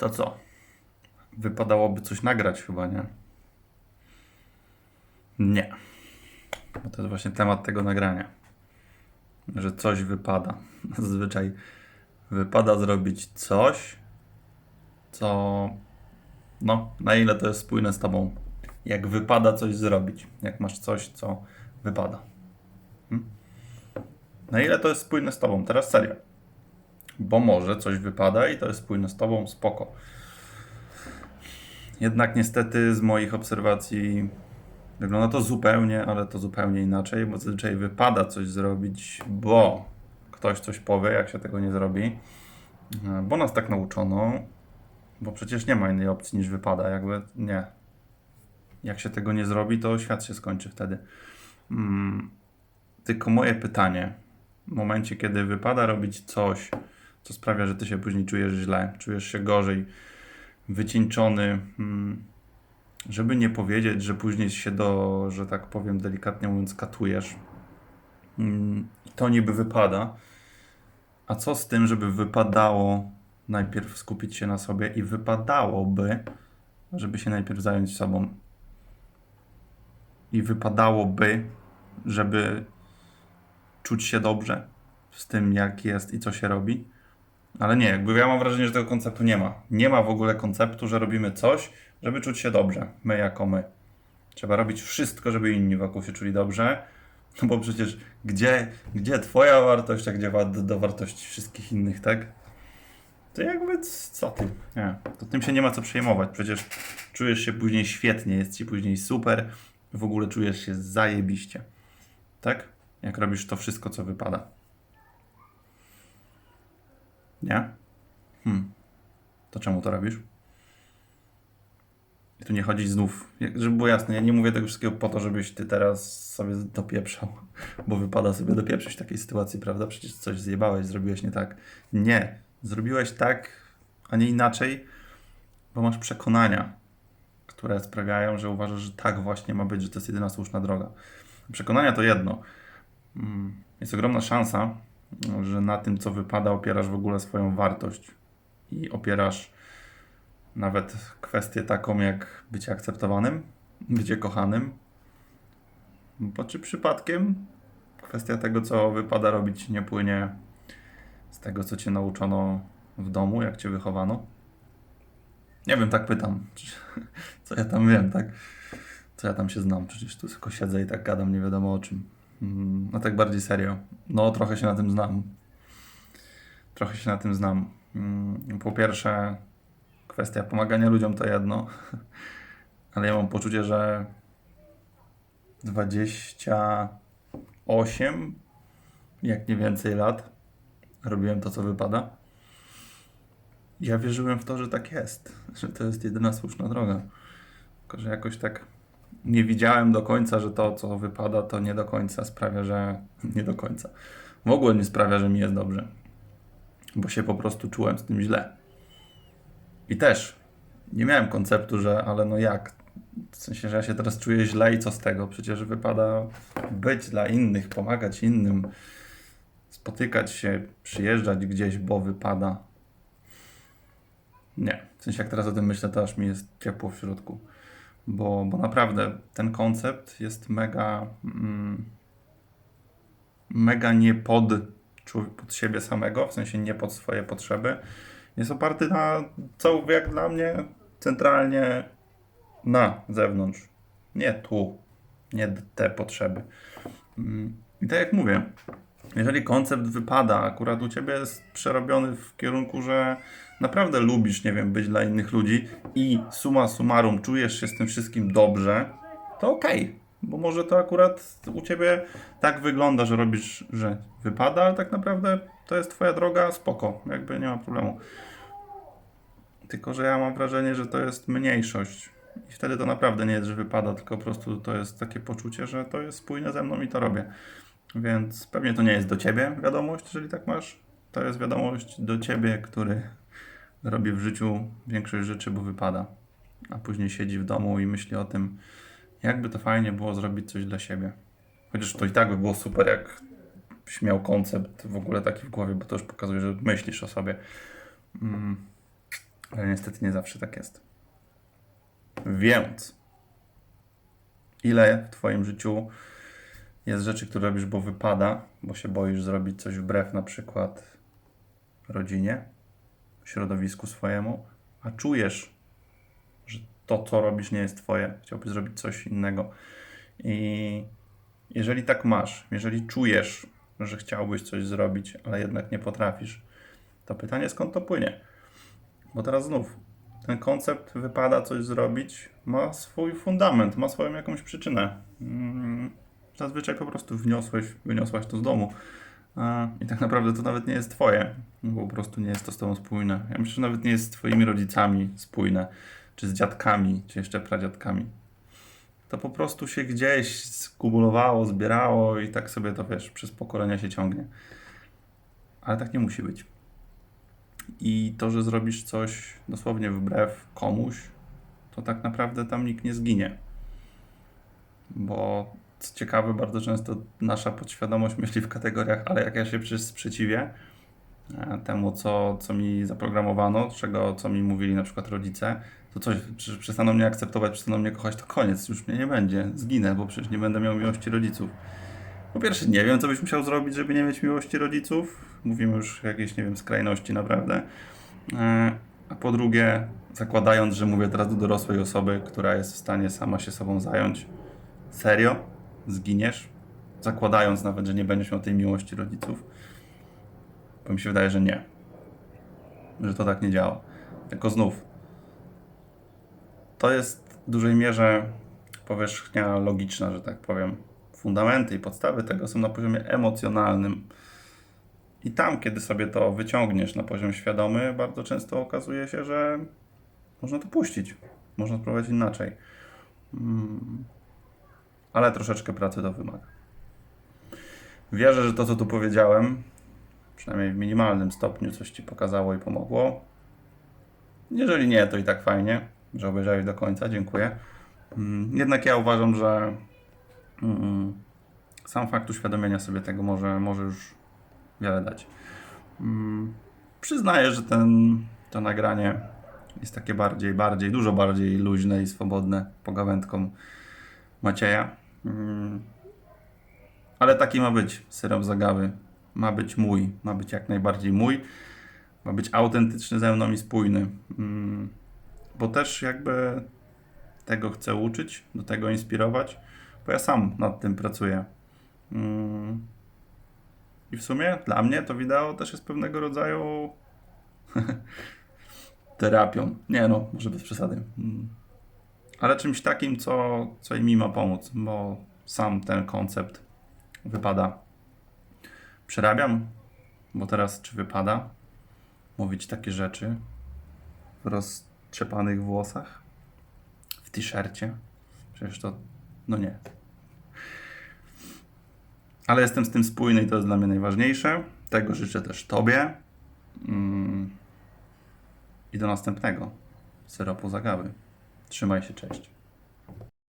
To co? Wypadałoby coś nagrać chyba, nie? Nie. Bo to jest właśnie temat tego nagrania. Że coś wypada. Zazwyczaj wypada zrobić coś, co. No, na ile to jest spójne z tobą. Jak wypada coś zrobić. Jak masz coś, co wypada. Hmm? Na ile to jest spójne z tobą. Teraz serio. Bo może coś wypada i to jest spójne z tobą, spoko. Jednak niestety z moich obserwacji wygląda to zupełnie, ale to zupełnie inaczej, bo zazwyczaj wypada coś zrobić, bo ktoś coś powie, jak się tego nie zrobi, e, bo nas tak nauczono, bo przecież nie ma innej opcji niż wypada, jakby nie. Jak się tego nie zrobi, to świat się skończy wtedy. Mm, tylko moje pytanie, w momencie, kiedy wypada robić coś, co sprawia, że ty się później czujesz źle, czujesz się gorzej, wycieńczony, mm, żeby nie powiedzieć, że później się do, że tak powiem delikatnie mówiąc, katujesz. Mm, To niby wypada. A co z tym, żeby wypadało najpierw skupić się na sobie i wypadałoby, żeby się najpierw zająć sobą. I wypadałoby, żeby czuć się dobrze z tym, jak jest i co się robi. Ale nie, jakby ja mam wrażenie, że tego konceptu nie ma. Nie ma w ogóle konceptu, że robimy coś, żeby czuć się dobrze. My jako my. Trzeba robić wszystko, żeby inni wokół się czuli dobrze. No bo przecież gdzie, gdzie twoja wartość, a gdzie do wartości wszystkich innych, tak? To jakby co ty? Nie, to tym się nie ma co przejmować. Przecież czujesz się później świetnie, jest ci później super, w ogóle czujesz się zajebiście. Tak? Jak robisz to wszystko, co wypada. Nie? Hmm. To czemu to robisz? I tu nie chodzi znów, żeby było jasne, ja nie mówię tego wszystkiego po to, żebyś ty teraz sobie dopieprzał, bo wypada sobie dopieprzyć w takiej sytuacji, prawda? Przecież coś zjebałeś, zrobiłeś nie tak. Nie, zrobiłeś tak, a nie inaczej, bo masz przekonania, które sprawiają, że uważasz, że tak właśnie ma być, że to jest jedyna słuszna droga. Przekonania to jedno. Mm, Jest ogromna szansa, że na tym, co wypada, opierasz w ogóle swoją wartość i opierasz nawet kwestię taką jak bycie akceptowanym, bycie kochanym. Bo czy przypadkiem kwestia tego, co wypada robić, nie płynie z tego, co cię nauczono w domu, jak cię wychowano? Nie wiem, tak pytam. Co ja tam wiem, tak? Co ja tam się znam? Przecież tu tylko siedzę i tak gadam, nie wiadomo o czym. No tak bardziej serio. No trochę się na tym znam. Trochę się na tym znam. Mm, Po pierwsze, kwestia pomagania ludziom to jedno, ale ja mam poczucie, że 28, jak nie więcej lat, robiłem to, co wypada. Ja wierzyłem w to, że tak jest, że to jest jedyna słuszna droga. Tylko, że jakoś tak nie widziałem do końca, że to, co wypada, to nie do końca sprawia, że nie do końca. W ogóle nie sprawia, że mi jest dobrze, bo się po prostu czułem z tym źle. I też nie miałem konceptu, że ale no jak? W sensie, że ja się teraz czuję źle i co z tego? Przecież wypada być dla innych, pomagać innym, spotykać się, przyjeżdżać gdzieś, bo wypada. Nie. W sensie, jak teraz o tym myślę, to aż mi jest ciepło w środku. Bo, bo naprawdę ten koncept jest mega. Mm, mega nie pod, pod siebie samego, w sensie nie pod swoje potrzeby. Jest oparty na, co jak dla mnie, centralnie na zewnątrz. Nie tu, nie te potrzeby. Mm, I tak jak mówię, jeżeli koncept wypada, akurat u ciebie jest przerobiony w kierunku, że naprawdę lubisz, nie wiem, być dla innych ludzi i summa summarum czujesz się z tym wszystkim dobrze, to okej. Bo może to akurat u ciebie tak wygląda, że robisz, że wypada, ale tak naprawdę to jest twoja droga, spoko, jakby nie ma problemu. Tylko, że ja mam wrażenie, że to jest mniejszość. I wtedy to naprawdę nie jest, że wypada, tylko po prostu to jest takie poczucie, że to jest spójne ze mną i to robię. Więc pewnie to nie jest do ciebie wiadomość, jeżeli tak masz. To jest wiadomość do ciebie, który robi w życiu większość rzeczy, bo wypada. A później siedzi w domu i myśli o tym, jakby to fajnie było zrobić coś dla siebie. Chociaż to i tak by było super, jak byś miał koncept w ogóle taki w głowie, bo to już pokazuje, że myślisz o sobie. Mm. Ale niestety nie zawsze tak jest. Więc ile w Twoim życiu jest rzeczy, które robisz, bo wypada, bo się boisz zrobić coś wbrew na przykład rodzinie, środowisku swojemu, a czujesz, że to, co robisz, nie jest Twoje, chciałbyś zrobić coś innego. I jeżeli tak masz, jeżeli czujesz, że chciałbyś coś zrobić, ale jednak nie potrafisz, to pytanie skąd to płynie? Bo teraz znów ten koncept wypada coś zrobić, ma swój fundament, ma swoją jakąś przyczynę. Mm, Zazwyczaj po prostu wniosłeś, wyniosłaś to z domu. I tak naprawdę to nawet nie jest twoje, bo po prostu nie jest to z tobą spójne. Ja myślę, że nawet nie jest z twoimi rodzicami spójne, czy z dziadkami, czy jeszcze pradziadkami. To po prostu się gdzieś skumulowało, zbierało i tak sobie to, wiesz, przez pokolenia się ciągnie. Ale tak nie musi być. I to, że zrobisz coś dosłownie wbrew komuś, to tak naprawdę tam nikt nie zginie. Bo co ciekawe, bardzo często nasza podświadomość myśli w kategoriach, ale jak ja się przy- sprzeciwię e, temu, co, co mi zaprogramowano, czego, co mi mówili na przykład rodzice, to coś, przestaną mnie akceptować, przestaną mnie kochać, to koniec, już mnie nie będzie, zginę, bo przecież nie będę miał miłości rodziców. Po pierwsze, nie wiem, co byś musiał zrobić, żeby nie mieć miłości rodziców. Mówimy już o jakiejś, nie wiem, skrajności naprawdę. E, A po drugie, zakładając, że mówię teraz do dorosłej osoby, która jest w stanie sama się sobą zająć, serio? Zginiesz? Zakładając nawet, że nie będziesz miał tej miłości rodziców? Bo mi się wydaje, że nie. Że to tak nie działa. Tylko znów, to jest w dużej mierze powierzchnia logiczna, że tak powiem. Fundamenty i podstawy tego są na poziomie emocjonalnym. I tam, kiedy sobie to wyciągniesz na poziom świadomy, bardzo często okazuje się, że można to puścić. Można spróbować inaczej. Mm. Ale troszeczkę pracy to wymaga. Wierzę, że to, co tu powiedziałem, przynajmniej w minimalnym stopniu coś Ci pokazało i pomogło. Jeżeli nie, to i tak fajnie, że obejrzałeś do końca. Dziękuję. Mm, Jednak ja uważam, że mm, sam fakt uświadomienia sobie tego może, może już wiele dać. Mm, Przyznaję, że ten, to nagranie jest takie bardziej, bardziej, dużo bardziej luźne i swobodne pogawędką Macieja. Mm, Ale taki ma być syrop zagawy. Ma być mój, ma być jak najbardziej mój. Ma być autentyczny ze mną i spójny. Mm, Bo też jakby tego chcę uczyć, do tego inspirować, bo ja sam nad tym pracuję. Mm. I w sumie dla mnie to wideo też jest pewnego rodzaju terapią. Nie no, może bez przesady. Mm. Ale czymś takim, co, co i mi ma pomóc, bo sam ten koncept wypada. Przerabiam, bo teraz czy wypada mówić takie rzeczy w roztrzepanych włosach, w t-shircie? Przecież to, no nie. Ale jestem z tym spójny i to jest dla mnie najważniejsze. Tego życzę też Tobie. Mm. I do następnego syropu zagawy. Trzymaj się, cześć.